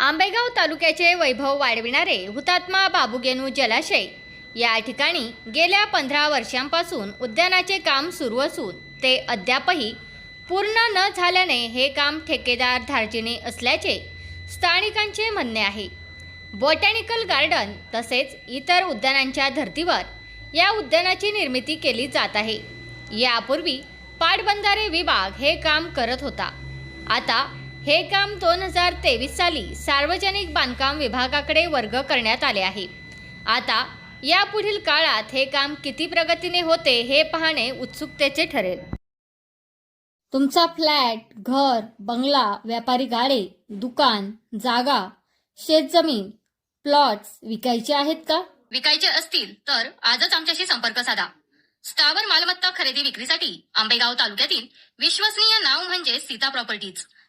आंबेगाव तालुक्याचे वैभव वाढविणारे हुतात्मा बाबुगेनू जलाशय. या ठिकाणी गेल्या पंधरा वर्षांपासून उद्यानाचे काम सुरू असून ते अद्यापही पूर्ण न झाल्याने हे काम ठेकेदार धार्जिणे असल्याचे स्थानिकांचे म्हणणे आहे. बॉटॅनिकल गार्डन तसेच इतर उद्यानांच्या धर्तीवर या उद्यानाची निर्मिती केली जात आहे. यापूर्वी पाटबंधारे विभाग हे काम करत होता. आता हे काम दोन हजार तेवीस साली सार्वजनिक बांधकाम विभागाकडे वर्ग करण्यात आले आहे. आता यापुढील काळात हे काम किती प्रगतीने होते हे पाहणे उत्सुकतेचे ठरेल. तुमचा फ्लॅट घर बंगला व्यापारी गाडे दुकान जागा शेतजमीन प्लॉट्स विकायचे आहेत का? विकायचे असतील तर आजच आमच्याशी संपर्क साधा. स्थावर मालमत्ता खरेदी विक्रीसाठी आंबेगाव तालुक्यातील विश्वसनीय नाव म्हणजे सीता प्रॉपर्टीज.